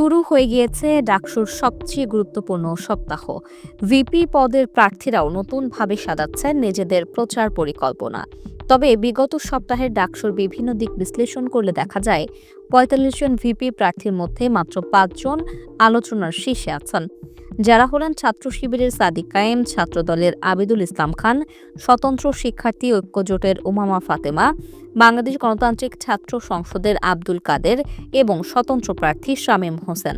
শুরু হয়ে গিয়েছে ডাকসুর সবচেয়ে গুরুত্বপূর্ণ সপ্তাহ। ভিপি পদের প্রার্থীরাও নতুনভাবে সাজাচ্ছেন নিজেদের প্রচার পরিকল্পনা। তবে বিগত সপ্তাহের ডাকসুর বিভিন্ন দিক বিশ্লেষণ করলে দেখা যায়, পঁয়তাল্লিশ জন ভিপি প্রার্থীর মধ্যে মাত্র পাঁচজন আলোচনার শীর্ষে আছেন। যারা হলেন ছাত্র শিবিরের সাদিক কায়েম, ছাত্রদলের আবিদুল ইসলাম খান, স্বতন্ত্র শিক্ষার্থী ঐক্যজোটের উমামা ফাতেমা, বাংলাদেশ গণতান্ত্রিক ছাত্র সংসদের আব্দুল কাদের এবং স্বতন্ত্র প্রার্থী শামীম হোসেন।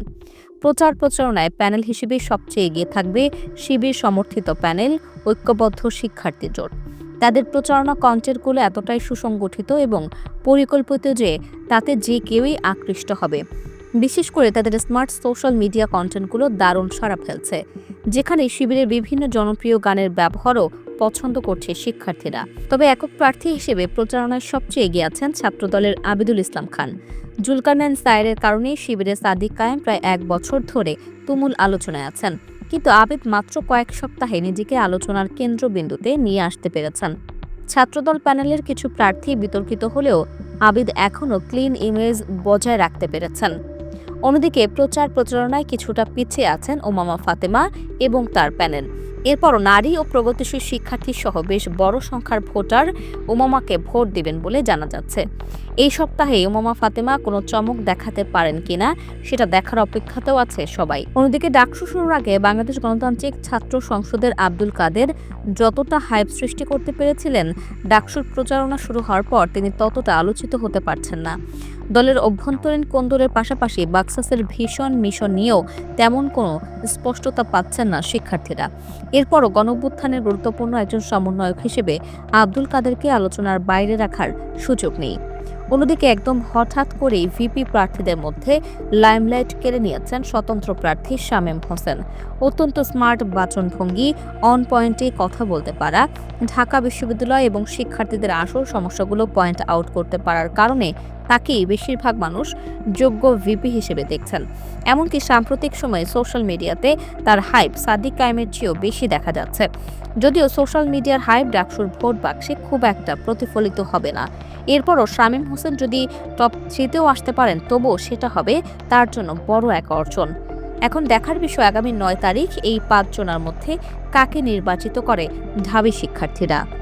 প্রচার প্রচারণায় প্যানেল হিসেবে সবচেয়ে এগিয়ে থাকবে শিবির সমর্থিত প্যানেল, ঐক্যবদ্ধ শিক্ষার্থী জোট। তাদের প্রচারণা কন্টেন্টগুলো এতটাই সুসংগঠিত এবং পরিকল্পিত যে, তাতে যে কেউই আকৃষ্ট হবে। বিশেষ করে তাদের স্মার্ট সোশ্যাল মিডিয়া কন্টেন্টগুলো দারুণ সাড়া ফেলছে, যেখানে শিবিরের বিভিন্ন জনপ্রিয় গানের ব্যবহারও পছন্দ করছে শিক্ষার্থীরা। তবে একক প্রার্থী হিসেবে প্রচারণায় সবচেয়ে এগিয়ে আছেন ছাত্রদলের আবিদুল ইসলাম খান। জুলকারনাইন সায়ের কারণে শিবিরের সাদিক কায়েম প্রায় এক বছর ধরে তুমুল আলোচনায় আছেন। কিন্তু আবিদ মাত্র কয়েক সপ্তাহে নিজেকে আলোচনার কেন্দ্রবিন্দুতে নিয়ে আসতে পেরেছেন। ছাত্রদল প্যানেলের কিছু প্রার্থী বিতর্কিত হলেও আবিদ এখনও ক্লিন ইমেজ বজায় রাখতে পেরেছেন। অন্যদিকে প্রচার প্রচারণায় কিছুটা পিছিয়ে আছেন ওমামা ফাতেমা এবং তার প্যানেল। এরপরও নারী ও প্রগতিশীল শিক্ষার্থী সহ বেশ বড় সংখ্যার ভোটার ওমামাকে ভোট দিবেন বলে জানা যাচ্ছে। এই সপ্তাহে ওমামা ফাতেমা কোনো চমক দেখাতে পারেন কিনা সেটা দেখার অপেক্ষাতেও আছে সবাই। অন্যদিকে ডাকসু শুরুর আগে বাংলাদেশ গণতান্ত্রিক ছাত্র সংসদের আব্দুল কাদের যতটা হাইপ সৃষ্টি করতে পেরেছিলেন, ডাকসুর প্রচারণা শুরু হওয়ার পর তিনি ততটা আলোচিত হতে পারছেন না। দলের অভ্যন্তরীণ কোন্দরের পাশাপাশি বাক্সাসের ভীষণ মিশন নিয়েও তেমন কোনো স্পষ্টতা পাচ্ছেন না শিক্ষার্থীরা। এরপরও গণঅভ্যুত্থানের গুরুত্বপূর্ণ একজন সমন্বয়ক হিসেবে আব্দুল কাদেরকে আলোচনার বাইরে রাখার সুযোগ নেই। অন্যদিকে একদম হঠাৎ করেই ভিপি প্রার্থীদের মধ্যে লাইমলাইট কেড়ে নিয়েছেন স্বতন্ত্র প্রার্থী শামেম হোসেন। অত্যন্ত স্মার্ট বাচনভঙ্গি, অন পয়েন্টে কথা বলতে পারা, ঢাকা বিশ্ববিদ্যালয় এবং শিক্ষার্থীদের আসল সমস্যাগুলো পয়েন্ট আউট করতে পারার কারণে তাকেই বেশিরভাগ মানুষ যোগ্য ভিপি হিসেবে দেখছেন। এমনকি সাম্প্রতিক সময়ে সোশ্যাল মিডিয়াতে তার হাইপ সাদিক কায়েমের চেয়েও বেশি দেখা যাচ্ছে। যদিও সোশ্যাল মিডিয়ার হাইপ ডাকসুর ভোট বাক্সে খুব একটা প্রতিফলিত হবে না। এরপরও শামীম হোসেন যদি টপ থ্রিতেও আসতে পারেন, তবুও সেটা হবে তার জন্য বড় এক অর্জন। এখন দেখার বিষয় আগামী নয় তারিখ, এই পাঁচজনের মধ্যে কাকে নির্বাচিত করে ঢাবি শিক্ষার্থীরা।